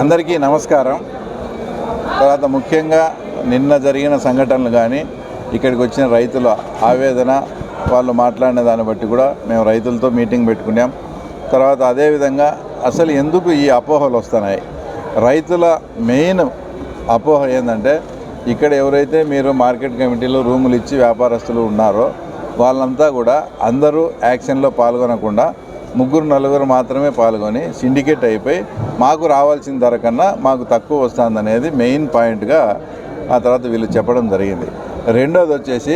అందరికీ నమస్కారం. తర్వాత ముఖ్యంగా నిన్న జరిగిన సంఘటనలు కానీ ఇక్కడికి వచ్చిన రైతుల ఆవేదన వాళ్ళు మాట్లాడిన దాన్ని బట్టి కూడా మేము రైతులతో మీటింగ్ పెట్టుకున్నాం. తర్వాత అదేవిధంగా అసలు ఎందుకు ఈ అపోహలు వస్తున్నాయి? రైతుల మెయిన్ అపోహ ఏంటంటే ఇక్కడ ఎవరైతే మీరు మార్కెట్ కమిటీలో రూములు ఇచ్చి వ్యాపారస్తులు ఉన్నారో వాళ్ళంతా కూడా అందరూ యాక్షన్లో పాల్గొనకుండా ముగ్గురు నలుగురు మాత్రమే పాల్గొని సిండికేట్ అయిపోయి మాకు రావాల్సిన ధర కన్నా మాకు తక్కువ వస్తుంది అనేది మెయిన్ పాయింట్గా ఆ తర్వాత వీళ్ళు చెప్పడం జరిగింది. రెండోది వచ్చేసి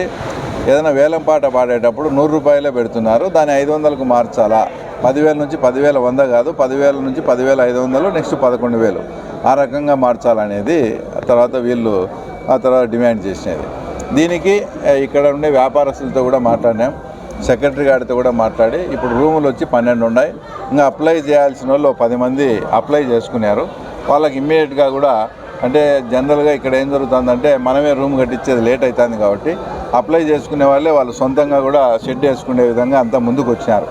ఏదైనా వేలం పాట పాడేటప్పుడు నూరు రూపాయలే పెడుతున్నారు. దాన్ని ఐదు వందలకు మార్చాలా? పదివేల నుంచి పదివేల వంద కాదు పదివేల నుంచి పదివేల ఐదు వందలు నెక్స్ట్ పదకొండు వేలు. ఆ రకంగా మార్చాలనేది ఆ తర్వాత వీళ్ళు ఆ తర్వాత డిమాండ్ చేసినది. దీనికి ఇక్కడ ఉండే వ్యాపారస్తులతో కూడా మాట్లాడినాం. సెక్రటరీ గారితో కూడా మాట్లాడి ఇప్పుడు రూములు వచ్చి పన్నెండు ఉన్నాయి. ఇంకా అప్లై చేయాల్సిన వాళ్ళు పది మంది అప్లై చేసుకున్నారు. వాళ్ళకి ఇమ్మీడియట్గా కూడా అంటే జనరల్గా ఇక్కడ ఏం జరుగుతుందంటే మనమే రూమ్ కట్టించేది లేట్ అవుతుంది కాబట్టి అప్లై చేసుకునే వాళ్ళే వాళ్ళు సొంతంగా కూడా షెడ్ వేసుకునే విధంగా అంతా ముందుకు వచ్చినారు.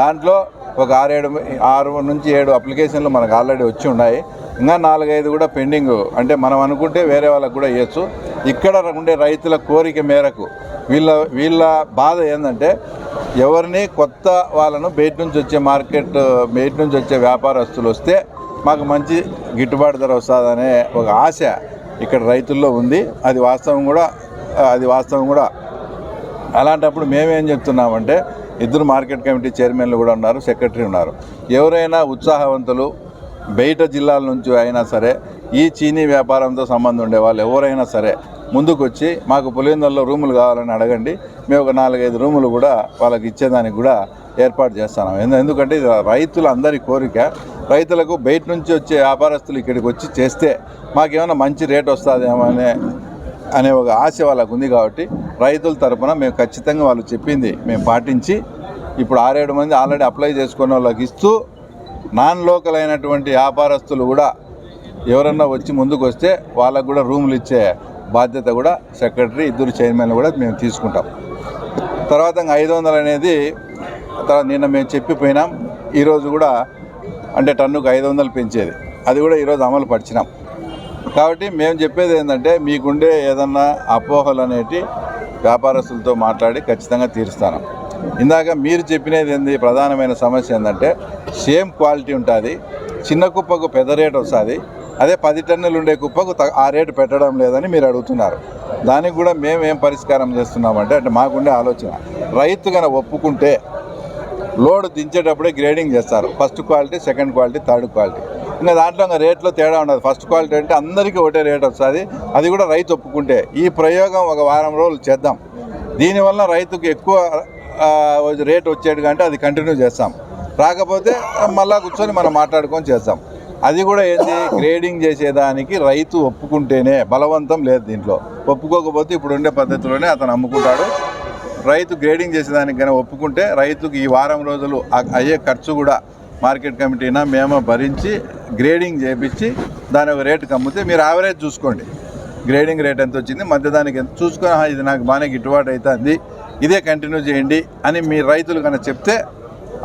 దాంట్లో ఒక ఆరేడు ఆరు నుంచి ఏడు అప్లికేషన్లు మనకు ఆల్రెడీ వచ్చి ఉన్నాయి. ఇంకా నాలుగైదు కూడా పెండింగ్. అంటే మనం అనుకుంటే వేరే వాళ్ళకు కూడా ఇవ్వచ్చు ఇక్కడ ఉండే రైతుల కోరిక మేరకు వీళ్ళ వీళ్ళ బాధ ఏంటంటే ఎవరిని కొత్త వాళ్ళను బయట నుంచి వచ్చే మార్కెట్ బయట నుంచి వచ్చే వ్యాపారస్తులు వస్తే మాకు మంచి గిట్టుబాటు ధర వస్తుందనే ఒక ఆశ ఇక్కడ రైతుల్లో ఉంది. అది వాస్తవం కూడా అది వాస్తవం కూడా. అలాంటప్పుడు మేమేం చెప్తున్నామంటే ఇద్దరు మార్కెట్ కమిటీ చైర్మన్లు కూడా ఉన్నారు సెక్రటరీ ఉన్నారు. ఎవరైనా ఉత్సాహవంతులు బయట జిల్లాల నుంచి అయినా సరే ఈ చీనీ వ్యాపారంతో సంబంధం ఉండే వాళ్ళు ఎవరైనా సరే ముందుకు వచ్చి మాకు పులిందల్లో రూములు కావాలని అడగండి. మేము ఒక నాలుగైదు రూములు కూడా వాళ్ళకి ఇచ్చేదానికి కూడా ఏర్పాటు చేస్తాను. ఎందుకంటే ఇది రైతులందరి కోరిక. రైతులకు బయట నుంచి వచ్చే వ్యాపారస్తులు ఇక్కడికి వచ్చి చేస్తే మాకేమైనా మంచి రేట్ వస్తుందేమో అనే అనే ఒక ఆశ వాళ్ళకు ఉంది కాబట్టి రైతుల తరపున మేము ఖచ్చితంగా వాళ్ళు చెప్పింది మేము పాటించి ఇప్పుడు ఆరేడు మంది ఆల్రెడీ అప్లై చేసుకున్న వాళ్ళకి ఇస్తూ నాన్ లోకల్ అయినటువంటి వ్యాపారస్తులు కూడా ఎవరన్నా వచ్చి ముందుకు వస్తే వాళ్ళకు కూడా రూములు ఇచ్చే బాధ్యత కూడా సెక్రటరీ ఇద్దరు చైర్మన్లు కూడా మేము తీసుకుంటాం. తర్వాత ఐదు వందలు అనేది తర్వాత నిన్న మేము చెప్పిపోయినాం. ఈరోజు కూడా అంటే టన్నుకు ఐదు వందలు పెంచేది. అది కూడా ఈరోజు అమలు పరిచినాం కాబట్టి మేము చెప్పేది ఏంటంటే మీకుండే ఏదన్నా అపోహలు అనేటి వ్యాపారస్తులతో మాట్లాడి ఖచ్చితంగా తీరుస్తాను. ఇందాక మీరు చెప్పినది ఏంది ప్రధానమైన సమస్య ఏంటంటే సేమ్ క్వాలిటీ ఉంటుంది చిన్న కుప్పకు పెద్ద రేట్ వస్తుంది అదే పది టన్నులు ఉండే కుప్పకు ఆ రేటు పెట్టడం లేదని మీరు అడుగుతున్నారు. దానికి కూడా మేము ఏం పరిష్కారం చేస్తున్నామంటే అంటే మాకుండే ఆలోచన రైతు కనుక ఒప్పుకుంటే లోడ్ దించేటప్పుడే గ్రేడింగ్ చేస్తారు first quality second quality third quality. ఇంకా దాంట్లో ఇంకా రేట్లో తేడా ఉండదు ఫస్ట్ క్వాలిటీ అంటే అందరికీ ఒకటే రేట్ వస్తుంది అది కూడా రైతు ఒప్పుకుంటే. ఈ ప్రయోగం ఒక వారం రోజులు చేద్దాం. దీనివల్ల రైతుకు ఎక్కువ రేట్ వచ్చేది కంటే అది కంటిన్యూ చేస్తాం. రాకపోతే మళ్ళా కూర్చొని మనం మాట్లాడుకొని చేస్తాం. అది కూడా ఏంది? గ్రేడింగ్ చేసేదానికి రైతు ఒప్పుకుంటేనే బలవంతం లేదు దీంట్లో. ఒప్పుకోకపోతే ఇప్పుడు ఉండే పద్ధతిలోనే అతను అమ్ముకుంటాడు. రైతు గ్రేడింగ్ చేసేదానికి కానీ ఒప్పుకుంటే రైతుకు ఈ వారం రోజులు అయ్యే ఖర్చు కూడా మార్కెట్ కమిటీనా మేము భరించి గ్రేడింగ్ చేపించి దాని ఒక రేటుకి అమ్మితే మీరు యావరేజ్ చూసుకోండి. గ్రేడింగ్ రేట్ ఎంత వచ్చింది? మధ్య దానికి ఎంత? చూసుకొని ఇది నాకు బాగానే గిట్టుబాటు అవుతుంది. ఇదే కంటిన్యూ చేయండి అని మీ రైతులు కనుక చెప్తే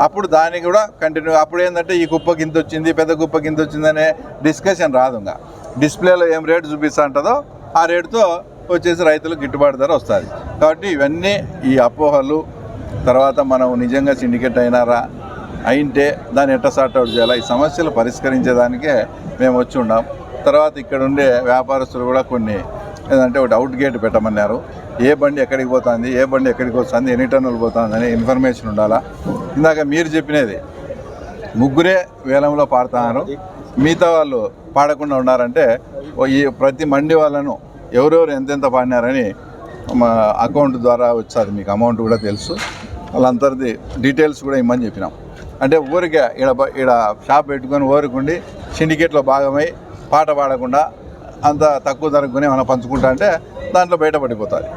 అప్పుడు దానికి కూడా కంటిన్యూ అప్పుడు ఏంటంటే ఈ కుప్ప కింద వచ్చింది పెద్ద కుప్పకి ఇంత వచ్చింది అనే డిస్కషన్ రాదు ఇంకా. డిస్ప్లేలో ఏం రేటు చూపిస్తా ఉంటుందో ఆ రేటుతో వచ్చేసి రైతులకు గిట్టుబాటు ధర వస్తుంది. కాబట్టి ఇవన్నీ ఈ అపోహలు తర్వాత మనం నిజంగా సిండికేట్ అయినారా అయింటే దాన్ని ఎట్ట సార్ట్అవుట్ చేయాలా? ఈ సమస్యలు పరిష్కరించేదానికే మేము వచ్చి ఉన్నాం తర్వాత ఇక్కడ ఉండే వ్యాపారస్తులు కూడా కొన్ని ఏదంటే ఒకటి అవుట్ గేట్ పెట్టమన్నారు. ఏ బండి ఎక్కడికి పోతుంది ఏ బండి ఎక్కడికి వస్తుంది ఎన్ని టన్నులు పోతుంది అనే ఇన్ఫర్మేషన్ ఉండాలా? ఇందాక మీరు చెప్పినది ముగ్గురే వేలంలో పాడుతున్నారు మిగతా వాళ్ళు పాడకుండా ఉన్నారంటే ఈ ప్రతి మండి వాళ్ళను ఎవరెవరు ఎంతెంత పాడినారని మా అకౌంట్ ద్వారా వచ్చారు మీకు అమౌంట్ కూడా తెలుసు. వాళ్ళందరిది డీటెయిల్స్ కూడా ఇమ్మని చెప్పినాం. అంటే ఊరికే ఈడ ఇక్కడ ఈడ షాప్ పెట్టుకొని ఊరుకుండి సిండికేట్లో భాగమై పాట పాడకుండా అంత తక్కువ ధరకు కొని మనం పంచుకుంటా అంటే దాంట్లో బయటపడిపోతుంది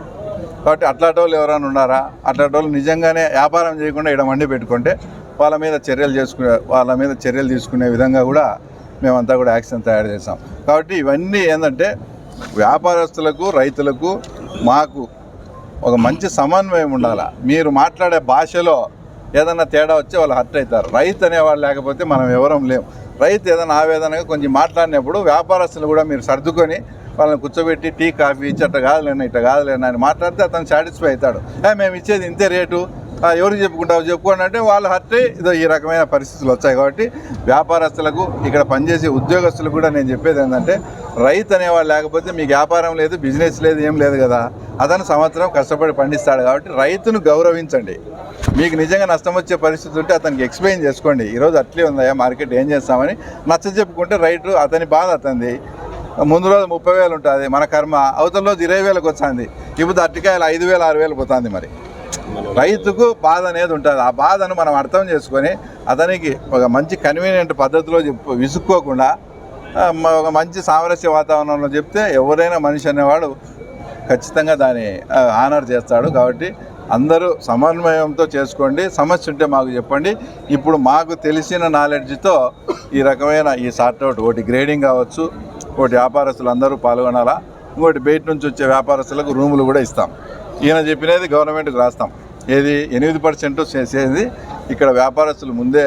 కాబట్టి అట్లాంటి వాళ్ళు ఎవరైనా ఉన్నారా? అట్లాంటి వాళ్ళు నిజంగానే వ్యాపారం చేయకుండా ఇక్కడ మండి పెట్టుకుంటే వాళ్ళ మీద చర్యలు చేసుకునే వాళ్ళ మీద చర్యలు తీసుకునే విధంగా కూడా మేమంతా కూడా యాక్షన్ తయారు చేసాం కాబట్టి ఇవన్నీ ఏంటంటే వ్యాపారస్తులకు రైతులకు మాకు ఒక మంచి సమన్వయం ఉండాలి? మీరు మాట్లాడే భాషలో ఏదన్నా తేడా వచ్చి వాళ్ళు హర్ట్ అవుతారు. రైతు అనేవాళ్ళు లేకపోతే మనం ఎవరం లేము రైతు ఏదైనా ఆవేదనగా కొంచెం మాట్లాడినప్పుడు వ్యాపారస్తులు కూడా మీరు సర్దుకొని వాళ్ళని కూర్చోబెట్టి టీ కాఫీ ఇచ్చి అట్లా కాదులేనా ఇట్లా కాదులేనా అని మాట్లాడితే అతను సాటిస్ఫై అవుతాడు. మేము ఇచ్చేది ఇంతే రేటు ఎవరికి చెప్పుకుంటావు చెప్పుకోండి అంటే వాళ్ళు హర్టే ఇదో ఈ రకమైన పరిస్థితులు వచ్చాయి కాబట్టి వ్యాపారస్తులకు ఇక్కడ పనిచేసే ఉద్యోగస్తులకు కూడా నేను చెప్పేది ఏంటంటే రైతు అనేవాడు లేకపోతే మీకు వ్యాపారం లేదు బిజినెస్ లేదు ఏం లేదు కదా. అతను సంవత్సరం కష్టపడి పండిస్తాడు కాబట్టి రైతును గౌరవించండి. మీకు నిజంగా నష్టం వచ్చే పరిస్థితి ఉంటే అతనికి ఎక్స్ప్లెయిన్ చేసుకోండి. ఈరోజు అట్లే ఉందాయా మార్కెట్ ఏం చేస్తామని నచ్చ చెప్పుకుంటే రైతు అతని బాధ అతంది. ముందు రోజు ముప్పై వేలు ఉంటుంది మన కర్మ. అవతల రోజు ఇరవై వేలకు వచ్చింది ఇప్పుడు అట్టికాయలు ఐదు వేలు ఆరు వేలు పోతుంది మరి. రైతుకు బాధ అనేది ఉంటుంది. ఆ బాధను మనం అర్థం చేసుకొని అతనికి ఒక మంచి కన్వీనియంట్ పద్ధతిలో చెప్పు విసుక్కోకుండా ఒక మంచి సామరస్య వాతావరణంలో చెప్తే ఎవరైనా మనిషి అనేవాడు ఖచ్చితంగా దాన్ని ఆనర్ చేస్తాడు. కాబట్టి అందరూ సమన్వయంతో చేసుకోండి. సమస్య ఉంటే మాకు చెప్పండి. ఇప్పుడు మాకు తెలిసిన నాలెడ్జ్తో ఈ రకమైన ఈ సార్ట్అవుట్ ఒకటి గ్రేడింగ్ కావచ్చు ఒకటి వ్యాపారస్తులు అందరూ పాల్గొనాలా ఇంకోటి బయట నుంచి వచ్చే వ్యాపారస్తులకు రూములు కూడా ఇస్తాం. ఈయన చెప్పినది గవర్నమెంట్కి రాస్తాం. ఏది ఎనిమిది పర్సెంట్ చేసేది ఇక్కడ వ్యాపారస్తులు ముందే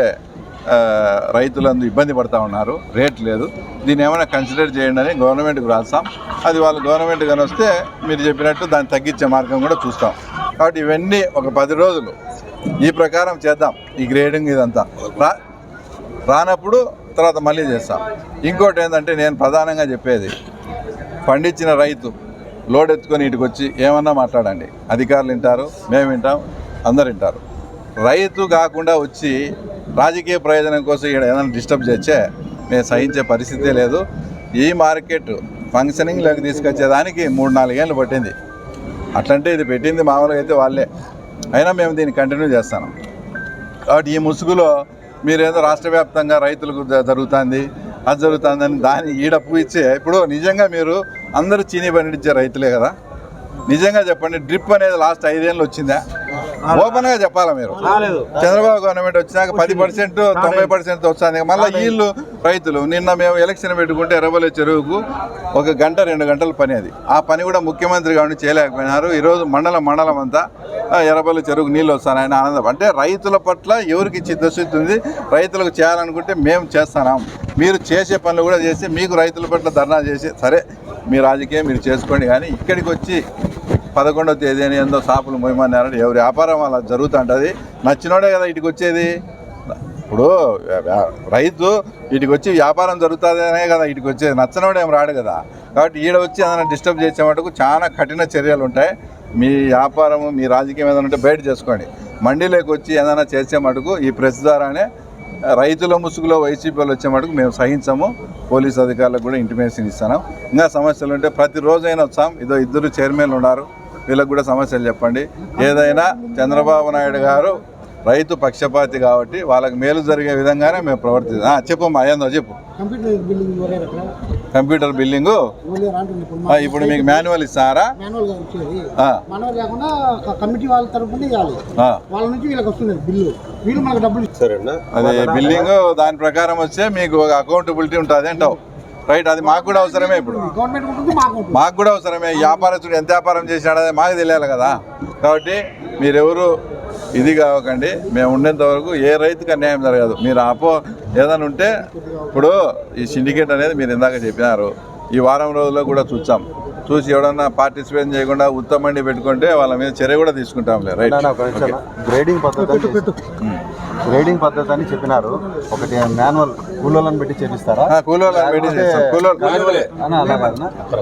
రైతులందు ఇబ్బంది పడతా ఉన్నారు. రేట్ లేదు. దీన్ని ఏమైనా కన్సిడర్ చేయండి అని గవర్నమెంట్కి రాస్తాం. అది వాళ్ళు గవర్నమెంట్ కానీ వస్తే మీరు చెప్పినట్టు దాన్ని తగ్గించే మార్గం కూడా చూస్తాం. కాబట్టి ఇవన్నీ ఒక పది రోజులు ఈ ప్రకారం చేద్దాం. ఈ గ్రేడింగ్ ఇదంతా. రా రానప్పుడు తర్వాత మళ్ళీ చేస్తాం. ఇంకోటి ఏంటంటే నేను ప్రధానంగా చెప్పేది పండించిన రైతు లోడ్ ఎత్తుకొని ఇటుకు వచ్చి ఏమన్నా మాట్లాడండి. అధికారులు వింటారు మేము వింటాం అందరు వింటారు. రైతు కాకుండా వచ్చి రాజకీయ ప్రయోజనం కోసం ఇక్కడ ఏదైనా డిస్టర్బ్ చేస్తే మేము సహించే పరిస్థితే లేదు. ఈ మార్కెట్ ఫంక్షనింగ్లోకి తీసుకొచ్చేదానికి మూడు నాలుగేళ్ళు పట్టింది. అట్లంటే ఇది పెట్టింది మామూలుగా అయితే వాళ్ళే. అయినా మేము దీన్ని కంటిన్యూ చేస్తాను కాబట్టి ఈ ముసుగులో మీరేదో రాష్ట్ర వ్యాప్తంగా రైతులకు జరుగుతుంది అది జరుగుతుందని దాన్ని ఈడప్పు ఇచ్చే ఇప్పుడు నిజంగా మీరు అందరూ చీనీ పండించే రైతులే కదా. నిజంగా చెప్పండి డ్రిప్ అనేది లాస్ట్ ఐదేళ్ళు వచ్చిందా? ఓపెన్గా చెప్పాలా మీరు? చంద్రబాబు గవర్నమెంట్ వచ్చినాక పది పర్సెంట్ తొంభై పర్సెంట్ వస్తుంది. మళ్ళీ వీళ్ళు రైతులు నిన్న మేము ఎలక్షన్ పెట్టుకుంటే ఎర్రబల్లి చెరువుకు ఒక గంట రెండు గంటల పని అది. ఆ పని కూడా ముఖ్యమంత్రి కాబట్టి చేయలేకపోయినారు. ఈరోజు మండలం మండలం అంతా ఎర్రబల్లి చెరువుకు నీళ్ళు వస్తానని ఆనందం. అంటే రైతుల పట్ల ఎవరికి చిత్తశుద్ధి ఉంది? రైతులకు చేయాలనుకుంటే మేము చేస్తున్నాం. మీరు చేసే పనులు కూడా చేసి మీకు రైతుల పట్ల ధర్నా చేసి సరే మీ రాజకీయం మీరు చేసుకోండి. కానీ ఇక్కడికి వచ్చి పదకొండవ తేదీ అని ఏందో షాపులు మొయమన్నారని ఎవరి వ్యాపారం అలా జరుగుతుంటుంది? నచ్చినోడే కదా ఇటుకు వచ్చేది ఇప్పుడు రైతు వీటికి వచ్చి వ్యాపారం జరుగుతుందనే కదా వీటికి వచ్చేది నచ్చనోడు ఏం రాడు కదా. కాబట్టి ఈడ వచ్చి ఏదైనా డిస్టర్బ్ చేసే మటుకు చాలా కఠిన చర్యలు ఉంటాయి. మీ వ్యాపారం మీ రాజకీయం ఏదైనా ఉంటే బయట చేసుకోండి. మండీలోకి వచ్చి ఏదైనా చేసే మటుకు ఈ ప్రెస్ ద్వారానే రైతుల ముసుగులో వైసీపీలో వచ్చే మటుకు మేము సహించము. పోలీస్ అధికారులకు కూడా ఇంటిమేషన్ ఇస్తాను ఇంకా సమస్యలు ఉంటే ప్రతిరోజైనా వచ్చాం ఇదో ఇద్దరు చైర్మన్లు ఉన్నారు. వీళ్ళకి కూడా సమస్యలు చెప్పండి. ఏదైనా చంద్రబాబు నాయుడు గారు రైతు పక్షపాతి కాబట్టి వాళ్ళకి మేలు జరిగే విధంగానే మేము ప్రవర్తిస్తాం. చెప్పమ్మా ఏందో చెప్పు. కంప్యూటర్ బిల్డింగ్ ఇప్పుడు ఆ, ఇప్పుడు మీకు మాన్యువల్ ఇస్తారా? మాన్యువల్గా వచ్చేది ఆ, మాన్యువల్ కాకుండా క- కమిటీ వాళ్ళ తరఫున ఇవ్వాలి. ఆ. వాళ్ళ నుంచి వీళ్ళకి వస్తుంది బిల్లు. వీళ్ళు మనకు డబ్బులు ఇస్తారు. అది బిల్లింగ్ దాని ప్రకారం వస్తే మీకు ఒక అకౌంటబిలిటీ ఉంటుంది అంటావు. రైట్ అది మాకు కూడా అవసరమే ఇప్పుడు. మాకు కూడా అవసరమే. ఈ వ్యాపారస్తుడు ఎంత వ్యాపారం చేసినాడో అది మాకు తెలియాలి కదా. కాబట్టి మీరెవరు ఇది కావకండి. మేము ఉండేంత వరకు ఏ రైతుకి అన్యాయం జరగదు. మీరు అపో ఏదైనా ఉంటే ఇప్పుడు ఈ సిండికేట్ అనేది మీరు ఇందాక చెప్పినారు. ఈ వారం రోజుల్లో కూడా చూసాం చూసి ఎవడన్నా పార్టిసిపేట్ చేయకుండా ఉత్తమండి పెట్టుకుంటే వాళ్ళ మీద చర్య కూడా తీసుకుంటాంలే. రైట్. గ్రేడింగ్ పద్ధతి గ్రేడింగ్ పద్ధతి అని చెప్పినారు. ఒకటి మాన్యువల్ కూలోళ్ళని పెట్టి చేపిస్తారా?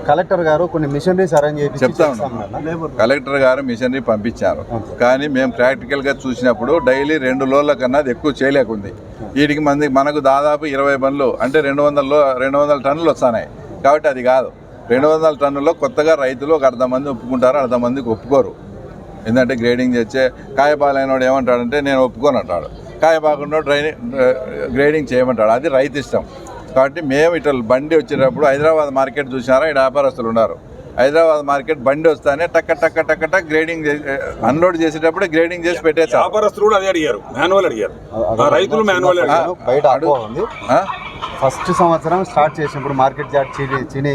కలెక్టర్ గారు కొన్ని మిషనరీస్ అరేంజ్ చేసి చెప్తా ఉన్నాను కలెక్టర్ గారు మిషనరీ పంపించారు. కానీ మేము ప్రాక్టికల్గా చూసినప్పుడు డైలీ రెండు లోన్ల కన్నా అది ఎక్కువ చేయలేకుంది. వీటికి మంది మనకు దాదాపు ఇరవై బండ్లు అంటే రెండు వందల లో రెండు వందల టన్నులు వస్తున్నాయి కాబట్టి అది కాదు. రెండు వందల టన్నుల్లో కొత్తగా రైతులు ఒక అర్ధ మంది ఒప్పుకుంటారు అర్ధ మందికి ఒప్పుకోరు. ఎందుకంటే గ్రేడింగ్ చేసే కాయపాలైనోడు ఏమంటాడంటే నేను ఒప్పుకొని అంటాడు. కాయపాకుండా డ్రైనింగ్ గ్రేడింగ్ చేయమంటాడు. అది రైతు ఇష్టం కాబట్టి మేము ఇట్లా బండి వచ్చేటప్పుడు హైదరాబాద్ మార్కెట్ చూసినారా? ఇక్కడ వ్యాపారస్తులు ఉన్నారు. హైదరాబాద్ మార్కెట్ బండి వస్తానే టక్క టక్క టక్క టక్ గ్రేడింగ్ అన్లోడ్ చేసేటప్పుడు గ్రేడింగ్ చేసి పెట్టేస్తారు వ్యాపారస్తులు కూడా అదే అడిగారు. మాన్యువల్ అడిగారు. ఆ రైతులు మాన్యువల్ అడిగారు. బయట? ఫస్ట్ సంవత్సరం స్టార్ట్ చేసినప్పుడు మార్కెట్ జాట్ చీని చీని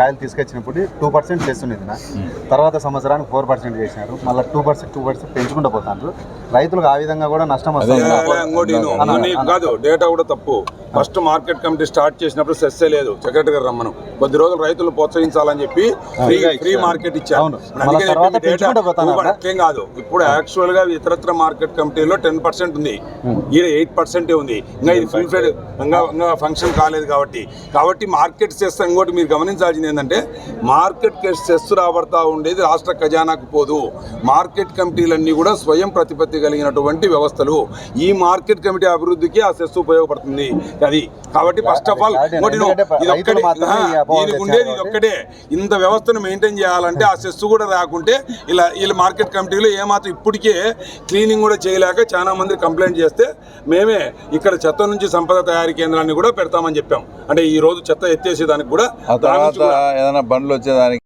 కాయలు తీసుకొచ్చినప్పుడు టూ పర్సెంట్ చేస్తుండేది నా. తర్వాత సంవత్సరానికి ఫోర్ పర్సెంట్ చేసినారు. మళ్ళీ టూ పర్సెంట్ టూ పర్సెంట్ పెంచుకుంటూ పోతారు రైతులకు ఆ విధంగా కూడా నష్టం వస్తుంది. కాదు డేటా కూడా తప్పు. ఫస్ట్ మార్కెట్ కమిటీ స్టార్ట్ చేసినప్పుడు సెస్సే లేదు. సెక్రటరీ గారు రమ్మను. కొద్ది రోజులు రైతులు ప్రోత్సహించాలని చెప్పి ఫ్రీ మార్కెట్ ఇచ్చారు. కాదు. ఇప్పుడు యాక్చువల్గా ఇతరత్ర మార్కెట్ కమిటీలో టెన్ పర్సెంట్ ఉంది. ఈడ ఎయిట్ పర్సెంటే ఉంది. ఇంకా ఇది ఫుల్ ఫెడ్ ఇంకా ఫంక్షన్ కాలేదు కాబట్టి. కాబట్టి మార్కెట్ సెస్ ఇంకోటి మీరు గమనించాల్సింది ఏంటంటే మార్కెట్ సెస్ రాబడతా ఉండేది రాష్ట్ర ఖజానాకు పోదు. మార్కెట్ కమిటీలన్నీ కూడా స్వయం ప్రతిపత్తి కలిగినటువంటి వ్యవస్థలు. ఈ మార్కెట్ కమిటీ అభివృద్ధికి ఆ సెస్ ఉపయోగపడుతుంది. అది కాబట్టి ఫస్ట్ ఆఫ్ ఆల్ ఇది ఒక్కటే దీనికి ఉండేది ఇది ఒక్కటే. ఇంత వ్యవస్థను మెయింటైన్ చేయాలంటే ఆ సెస్ కూడా రాకుంటే ఇలా వీళ్ళ మార్కెట్ కమిటీలో ఏమాత్రం ఇప్పటికే క్లీనింగ్ కూడా చేయలేక చాలా మంది కంప్లైంట్ చేస్తే మేమే ఇక్కడ చెత్త నుంచి సంపద తయారీ కేంద్రాన్ని కూడా పెడతామని చెప్పాం. అంటే ఈ రోజు చెత్త ఎత్తేసేదానికి కూడా ఏదైనా బండ్లు వచ్చేదానికి